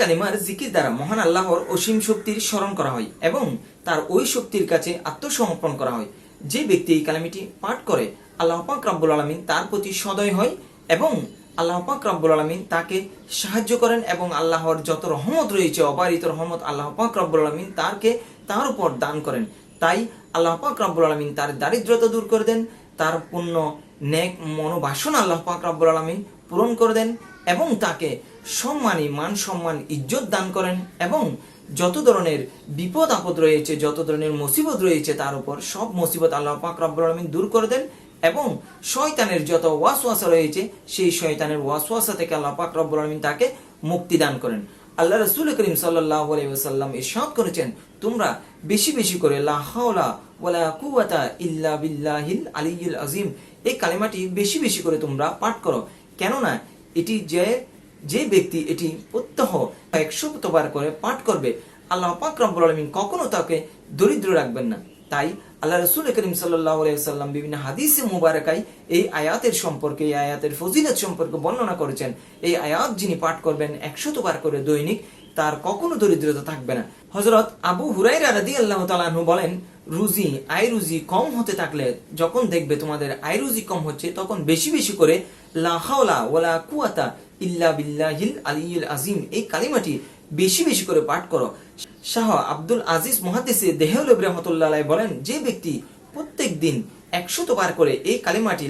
কালিমার জিকির দ্বারা মহান আল্লাহর অসীম শক্তির স্মরণ করা হয় এবং তার ওই শক্তির কাছে আত্মসমর্পণ করা হয়। যে ব্যক্তি এই কালিমাটি পাঠ করে, আল্লাহ পাক রব্বুল আলমিন তার প্রতি সদয় হয় এবং আল্লাহ পাক রব্বুল আলমিন তাকে সাহায্য করেন এবং আল্লাহর যত রহমত রয়েছে, অবারিত রহমত আল্লাহ পাক রব্বুল আলমিন তারকে তার উপর দান করেন। তাই আল্লাহ পাক রব্বুল আলমিন তার দারিদ্রতা দূর করে দেন, তার পূর্ণ নেক মনোবাসনা আল্লাহ পাক রব্বুল পূরণ করে দেন এবং তাকে সম্মানী, মান সম্মান, ইজ্জত দান করেন এবং যত ধরনের বিপদ আপদ রয়েছে, যত ধরনের মুসিবত রয়েছে, তার উপর সব মুসিবত আল্লাহ পাক রব্বুল দূর করে দেন এবং শয়তানের যত ওয়াসওয়াসা রয়েছে, সেই শয়তানের ওয়াসওয়াসা থেকে আল্লাহ পাক রব্বুল আলমিন তাকে মুক্তি দান করেন। আল্লাহ রসুল করিম আলাইসাল্লাম ইরশাদ করেছেন, তোমরা বেশি বেশি করে আজিম এই কালিমাটি বেশি বেশি করে তোমরা পাঠ করো। কেননা এটি যে যে ব্যক্তি এটি প্রত্যহ একশো বার করে পাঠ করবে, আল্লাহ পাক রব্বুল আলমিন কখনো তাকে দরিদ্র রাখবেন না। তাই আল্লাহ রসুল করিম সাল্লাহ সাল্লাম বিভিন্ন হাদিসে মুবারকাই এই আয়াতের সম্পর্কে, এই আয়াতের ফজিলত সম্পর্কে বর্ণনা করেছেন। এই আয়াত যিনি পাঠ করবেন একশত বার করে দৈনিক, তার কখনো দরিদ্রতা থাকবে না। হজরত আবু হুরাইরা রাদি আল্লাহ তালাহু বলেন, রুজি, আয় রুজি কম হতে থাকলে যখন দেখবে তোমাদের আয় রুজি কম হচ্ছে, তখন বেশি বেশি করে লা হাওলা ওয়ালা কুয়াতা ইল্লা বিল্লাহিল আলিয়ুল আজিম এই কালিমাটি বেশি বেশি করে পাঠ করো। শাহ আব্দুল আজিজ মহাদেশে দেহলব রহমতুল্লাহ বলেন, যে ব্যক্তি প্রত্যেক দিন একশত বার করে এই কালিমাটি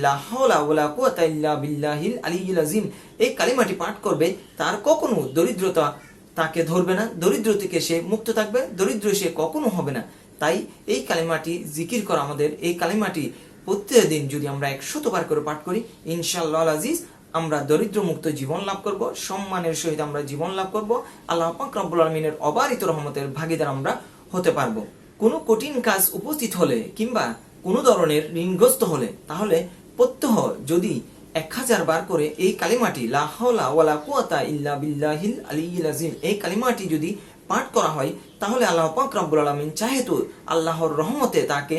বিল্লাহিল এই কালিমাটি পাঠ করবে, তার কখনো দরিদ্রতা তাকে ধরবে না। দরিদ্র থেকে সে মুক্ত থাকবে, দরিদ্র সে কখনো হবে না। তাই এই কালিমাটি জিকির করা আমাদের, এই কালিমাটি প্রত্যেক দিন যদি আমরা একশত বার করে পাঠ করি ইনশাল্লাহ আজিজ আমরা দরিদ্র মুক্ত জীবন লাভ করব, সম্মানের সহিত আমরা জীবন লাভ করব, আল্লাহ রব্বুল আলমিনের অবারিত রহমতের ভাগিদার আমরা হতে পারব। কোনো কঠিন কাজ উপস্থিত হলে কিংবা কোনো ধরনের ঋণগ্রস্ত হলে, তাহলে প্রত্যহ যদি এক হাজার বার করে এই কালিমাটি, লা হাওলা ওয়ালা কুয়াতা ইল্লা বিল্লাহিল আলিয়িল আজিম এই কালিমাটি যদি পাঠ করা হয়, তাহলে আল্লাহ পাক রব্বুল আলামিন চাহেতু আল্লাহর রহমতে তাকে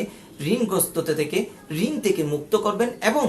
ঋণগ্রস্ততা থেকে, ঋণ থেকে মুক্ত করবেন এবং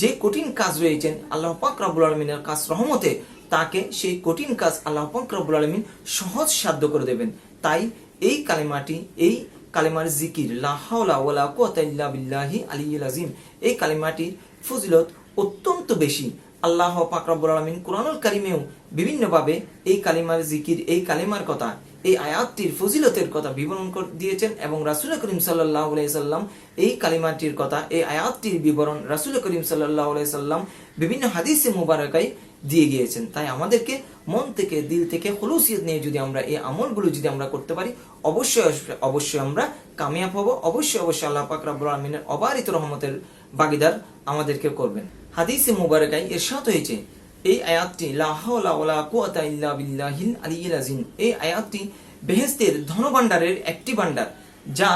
যে কঠিন কাজ রয়েছেন আল্লাহ পাক রব্বুল আলমিনের কাজ রহমতে তাকে সেই কঠিন কাজ আল্লাহ পাক রব্বুল আলমিন সহজ সাধ্য করে দেবেন। তাই এই কালিমাটি, এই কালিমার জিকির, লা হাওলা ওয়ালা কুওয়াতা বিল্লাহি আলিয়্যিল আজিম এই কালিমাটির ফজিলত অত্যন্ত বেশি। আল্লাহ পাক রব্বুল আলামিন কোরআনুল কারিমেও বিভিন্নভাবে এই কালিমার জিকির, এই কালিমার কথা, এই আয়াতটির ফজিলতের কথা বিবরণ দিয়েছেন এবং রাসুল করিম সাল্লাহ সাল্লাম এই কালিমাটির কথা, এই আয়াতটির বিবরণ রাসুল করিম সাল্লাহ সাল্লাম বিভিন্ন হাদিসে মুবারকাই দিয়ে গিয়েছেন। তাই আমাদেরকে মন থেকে, দিল থেকে হলুসিয়ত নিয়ে যদি আমরা এই আমলগুলো যদি আমরা করতে পারি, অবশ্যই অবশ্যই আমরা কামিয়াব হব। অবশ্যই অবশ্যই আল্লাহ পাক রাব্বুল আলমিনের অবারিত রহমতের বাগিদার আমাদেরকে করবেন। হাদিসে মুবারকাই এরশাদ হয়েছে। এই আয়াতটি আযীম। এই আয়াতটি বেহেশতের ধনভাণ্ডারের একটি ভাণ্ডার, যা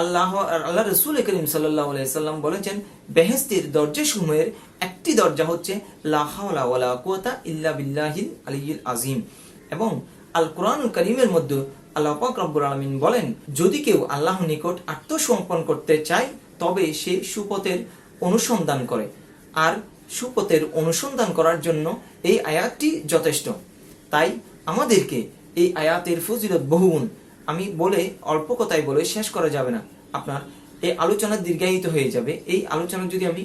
আল্লাহ আল্লাহ রসুল করিম সাল্লাম বলেছেন, বেহেস্তের দরজা দরজাসমূহের একটি দরজা হচ্ছে লা হাওলা ওয়ালা কুওয়াতা ইল্লা বিল্লাহিল আলিয়্যিল আযীম। এবং আল কোরআন করিমের মধ্যে আল্লাহ পাক আলামিন বলেন, যদি কেউ আল্লাহর নিকট আত্মসমর্পণ করতে চায়, তবে সে সুপথের অনুসন্ধান করে। আর সুপথের অনুসন্ধান করার জন্য এই আয়াতটি যথেষ্ট। তাই আমাদেরকে এই আয়াতের ফজিলত বহুগুণ। আমি বলে, অল্প কথায় বলে শেষ করা যাবে না। আপনার এই আলোচনা দীর্ঘায়িত হয়ে যাবে। এই আলোচনা যদি আমি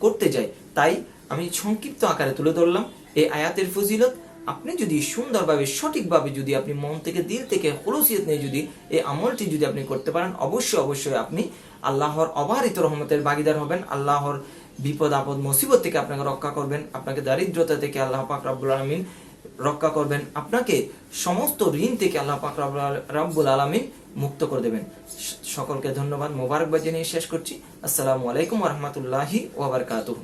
করতে যাই, তাই আমি সংক্ষিপ্ত আকারে তুলে ধরলাম। এই আয়াতের ফজিলত, আপনি যদি সুন্দরভাবে, সঠিকভাবে যদি আপনি মন থেকে, দিল থেকে হলুসিয়ত নিয়ে যদি এই আমলটি যদি আপনি করতে পারেন, অবশ্যই অবশ্যই আপনি আল্লাহর অবারিত রহমতের ভাগিদার হবেন। আল্লাহর বিপদ, আপদ, মুসিবত থেকে আপনাকে রক্ষা করবেন, আপনাকে দারিদ্রতা থেকে আল্লাহ পাক রাব্বুল আলমিন রক্ষা করবেন, আপনাকে সমস্ত ঋণ থেকে আল্লাহ পাক রাব্বুল আলমিন মুক্ত করে দেবেন। সকলকে ধন্যবাদ মোবারকবাদ জানিয়ে শেষ করছি। আসসালামু আলাইকুম রহমতুল্লাহি ওবরকাতুহ